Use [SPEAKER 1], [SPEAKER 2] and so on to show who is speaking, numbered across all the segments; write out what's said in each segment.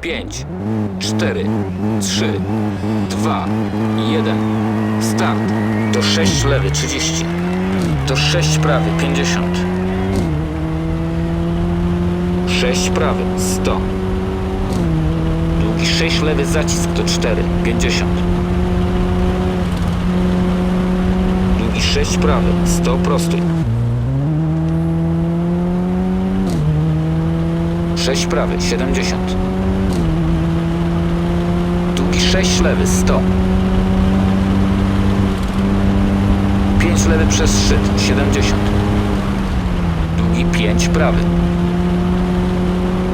[SPEAKER 1] 5, 4, 3, 2, 1. Start. To 6 lewy 30. To 6 prawy 50. 6 prawy 100. Długi 6 lewy zacisk to 4 50. Długi 6 prawy 100 prostuj. 6 prawy 70. Długi 6 lewy 100. 5 lewy przez szczyt 70. Długi 5 prawy.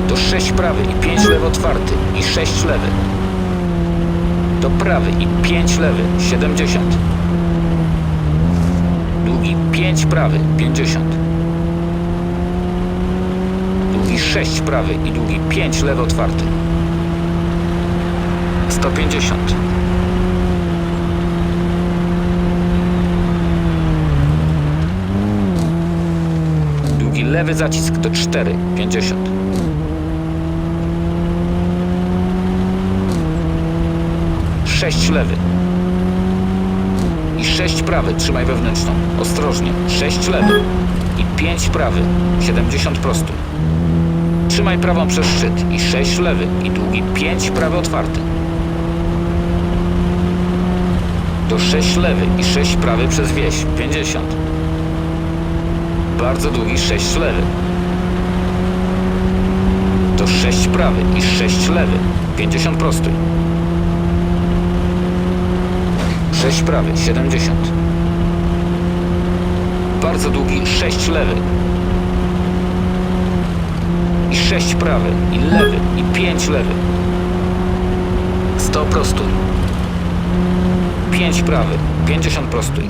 [SPEAKER 1] To 6 prawy i 5 lewy otwarty i 6 lewy. To prawy i 5 lewy 70. Długi 5 prawy 50. Długi 6 prawy i długi 5 lewy otwarty. 150. Długi lewy zacisk to 4, 50. Sześć lewy. I sześć prawy, trzymaj wewnętrzną. Ostrożnie. Sześć lewy. I pięć prawy. 70 prosty. Trzymaj prawą przez szczyt. I sześć lewy. I długi pięć prawy otwarty. To sześć lewy i sześć prawy przez wieś. 50. Bardzo długi 6 lewy. To 6 prawy i 6 lewy. 50 prosty. 6 prawy, 70. Bardzo długi 6 lewy. I 6 prawy, i lewy, i 5 lewy. 100 prostuj. 5 prawy, 50 prostój.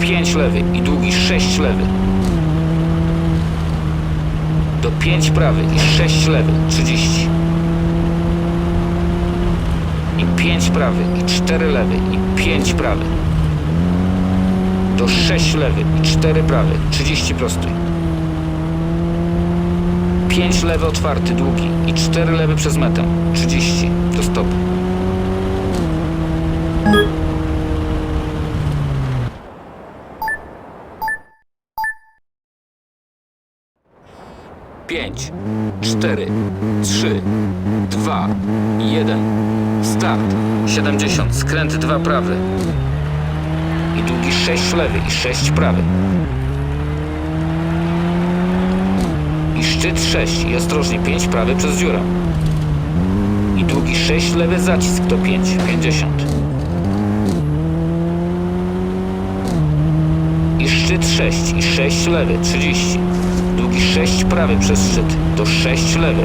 [SPEAKER 1] Pięć lewy i długi sześć lewy. Do pięć prawy i sześć lewy, 30. I pięć prawy i cztery lewy i pięć prawy. Do sześć lewy i cztery prawy, 30 prostój. 5 lewy otwarty, długi i 4 lewy przez metę. 30. To stop. Pięć, cztery, trzy, dwa, jeden. Start. 70. Skręt dwa prawy. I długi 6 lewy i 6 prawy. I szczyt sześć i ostrożnie pięć prawy przez dziurę. I długi sześć lewy zacisk to pięć, pięćdziesiąt. I szczyt sześć i sześć lewy, trzydzieści. Długi 6 prawy przez szczyt. To 6 lewy.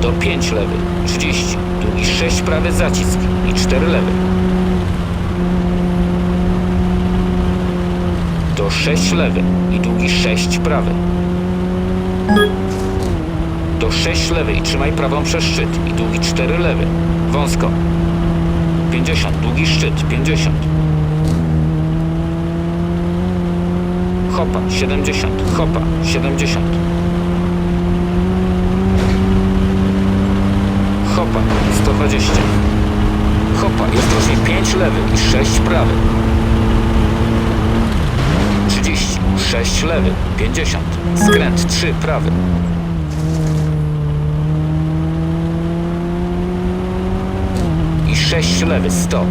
[SPEAKER 1] To 5 lewy. 30. Długi 6 prawy zacisk. I 4 lewy. To 6 lewy. I długi 6 prawy. To 6 lewy i trzymaj prawą przez szczyt. I długi 4 lewy. Wąsko. 50. Długi szczyt. 50. Hopa 70, hopa 70. Hopa 120. Hopa i ostrożnie 5 lewy i 6 prawy. 30, 6 lewy, 50. Skręt 3 prawy. I 6 lewy 100.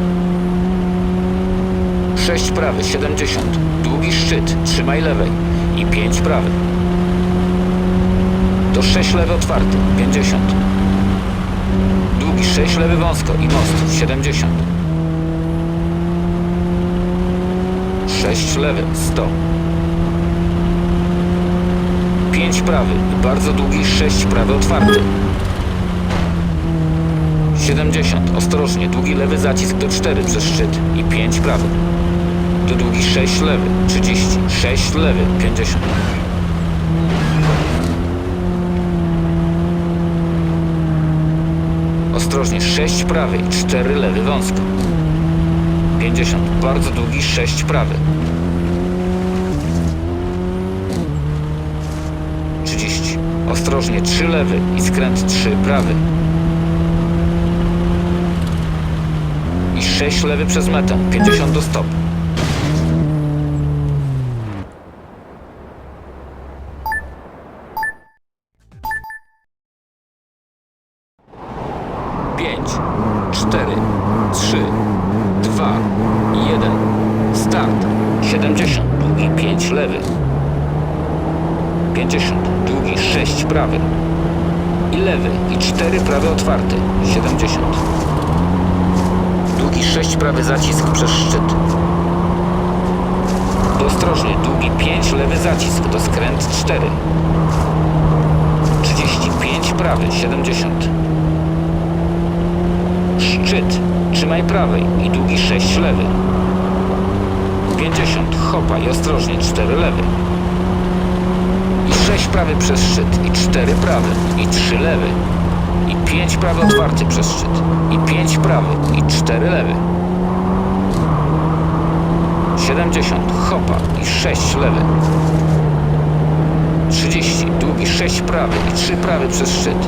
[SPEAKER 1] 6 prawy, 70. Długi szczyt, trzymaj lewej. I 5 prawy. To 6 lewy otwarty, 50. Długi 6 lewy wąsko i most, 70. 6 lewy, 100. 5 prawy i bardzo długi 6 prawy otwarty. 70. Ostrożnie, długi lewy zacisk do 4 przez szczyt i 5 prawy. To długi 6 lewy, 30, 6 lewy, 50. Ostrożnie, 6 prawy i 4 lewy wąsko. 50. Bardzo długi 6 prawy. 30. Ostrożnie 3 lewy i skręt 3 prawy. I 6 lewy przez metę. 50 do stop. Pięć, cztery, trzy, dwa, jeden. Start. 70. Długi 5 lewy. 50. Długi 6 prawy. I lewy. I 4 prawy otwarte. 70. Długi 6 prawy zacisk przez szczyt. Ostrożnie. Długi 5 lewy zacisk. To skręt 4. 35 prawy. 70. Szczyt. Trzymaj prawej i długi 6 lewy. 50. Hopa i ostrożnie 4 lewy. I 6 prawy przez szczyt. I 4 prawy. I 3 lewy. I 5 prawy otwarty przez szczyt. I 5 prawy. I 4 lewy. 70. Hopa i 6 lewy. 30. Długi 6 prawy i 3 prawy przez szczyt.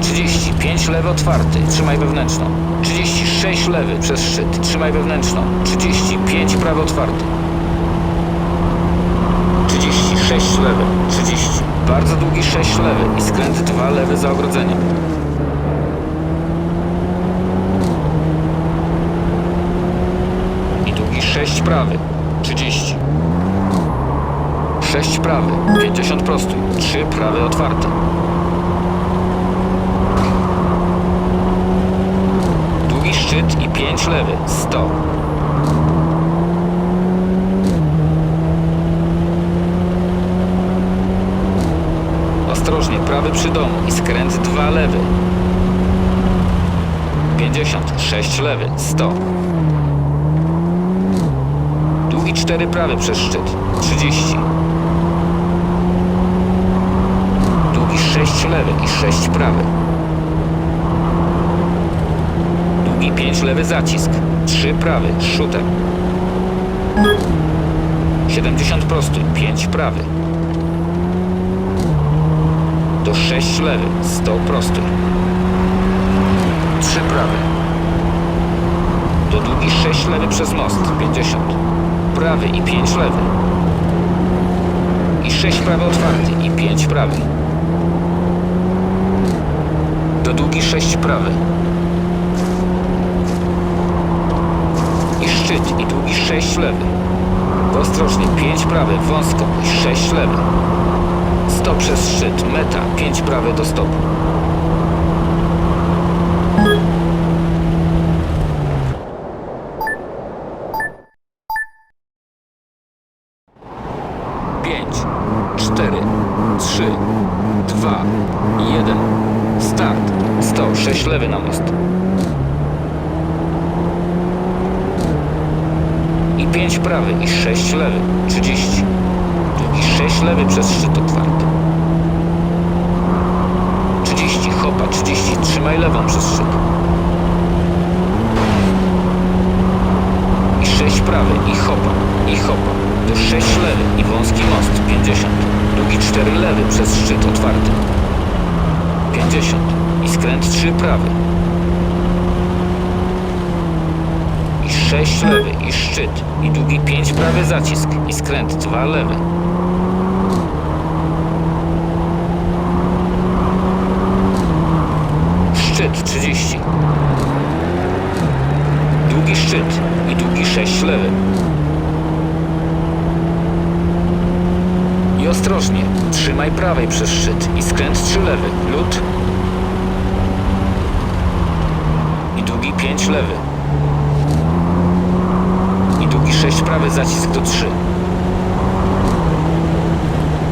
[SPEAKER 1] 35 lewy otwarty, trzymaj wewnętrzną. 36 lewy przez szczyt, trzymaj wewnętrzną. 35 prawy otwarty. 36 lewy, 30. Bardzo długi 6 lewy i skręt 2 lewy za ogrodzeniem. I długi 6 prawy, 30. 6 prawy, 50 prostój, 3 prawe otwarte. Długi szczyt i 5 lewy. 100. Ostrożnie, prawy przy domu i skręt 2 lewy. 50. 6 lewy. 100. Długi 4 prawy przez szczyt. 30. Długi 6 lewy i 6 prawy. Długi 5 lewy zacisk. 3 prawy, shooter. 70 prosty, 5 prawy. Do 6 lewy, 100 prosty. 3 prawy. Do długi 6 lewy przez most, 50. Prawy i 5 lewy. I 6 prawy otwarty i 5 prawy. Do długi 6 prawy. i szczyt i długi 6 lewy. Ostrożnie 5 prawy, wąsko i 6 lewy. 100 przez szczyt, meta, 5 prawy do stopu. Pięć, cztery, trzy, dwa, jeden. Start. 100, 6 lewy na most. i 5 prawy i 6 lewy, 30. Długi 6 lewy przez szczyt otwarty. 30, hopa, 30, trzymaj lewą przez szczyt. I 6 prawy i hopa, i hopa. Do 6 lewy i wąski most, 50. Długi 4 lewy przez szczyt otwarty. 50. I skręt 3 prawy. i 6 lewy i szczyt i długi 5 prawy zacisk i skręt 2 lewy. Szczyt 30. Długi szczyt i długi 6 lewy. I ostrożnie, trzymaj prawej przez szczyt i skręt 3 lewy. Lód. I długi 5 lewy i długi 6 prawy zacisk do 3.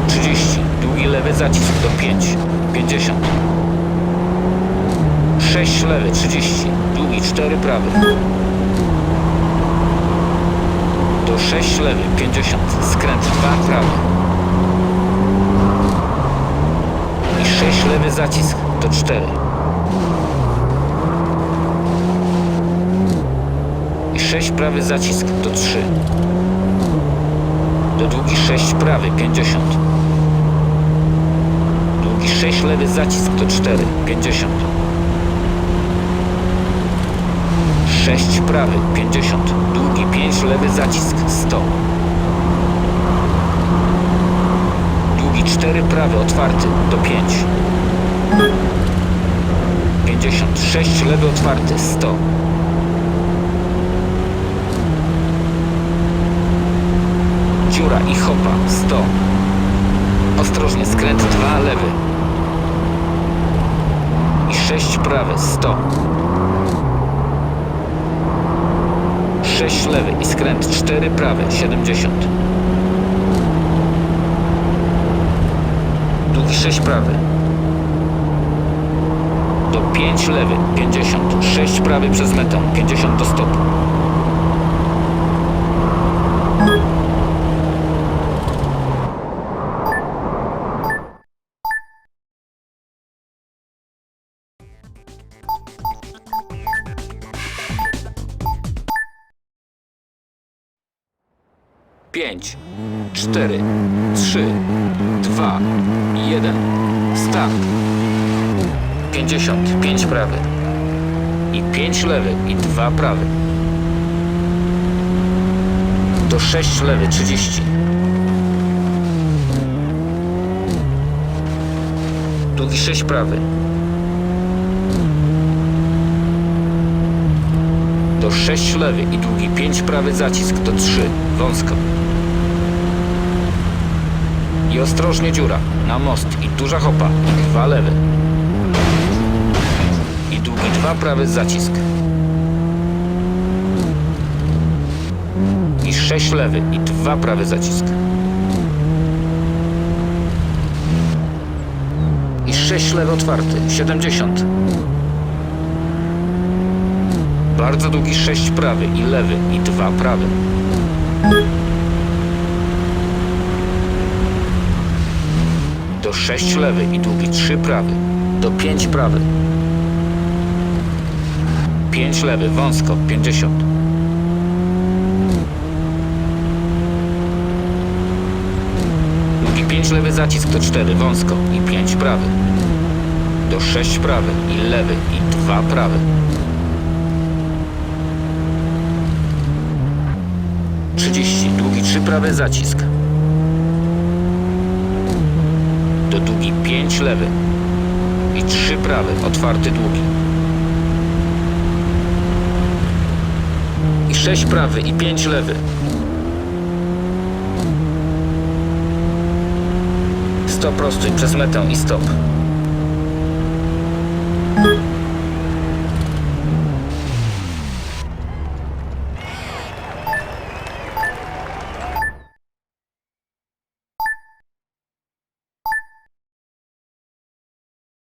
[SPEAKER 1] 30. Długi lewy zacisk do 5. 50. 6 lewy 30. Długi 4 prawy. Do 6 lewy 50. Skręt 2 prawy. I 6 lewy zacisk do 4. 6 prawy zacisk to 3. Do długi 6 prawy 50. Długi 6 lewy zacisk to 4, 50. 6 prawy 50. Długi 5 lewy zacisk 100. Długi 4 prawy otwarty do 5. 50. 6 lewy otwarty 100. Dziura i hopa 100. Ostrożnie skręt 2 lewy. I 6 prawy 100. 6 lewy i skręt 4 prawy 70. Długi 6 prawy. Do 5 lewy 50. 6 prawy przez metę 50 do stopu. Pięć, cztery, trzy, dwa, jeden. Start. Pięćdziesiąt. Pięć prawy. I pięć lewy. I dwa prawy. Do sześć lewy. Trzydzieści. Długi sześć prawy. Do sześć lewy i długi pięć prawy zacisk do trzy. Wąsko. I ostrożnie dziura. Na most i duża hopa. I dwa lewy. I długi dwa prawy zacisk. I sześć lewy i dwa prawy zacisk. I sześć lewy otwarty. Siedemdziesiąt. Bardzo długi sześć prawy i lewy i dwa prawy. Do sześć lewy i długi trzy prawy. Do pięć prawy. Pięć lewy, wąsko, pięćdziesiąt. Długi pięć lewy zacisk to cztery, wąsko i pięć prawy. Do sześć prawy i lewy i dwa prawy. 30. Długi 3 prawy zacisk. Do długi 5 lewy. I 3 prawy. Otwarty długi. I 6 prawy i 5 lewy. Stop prostuj przez metę i stop.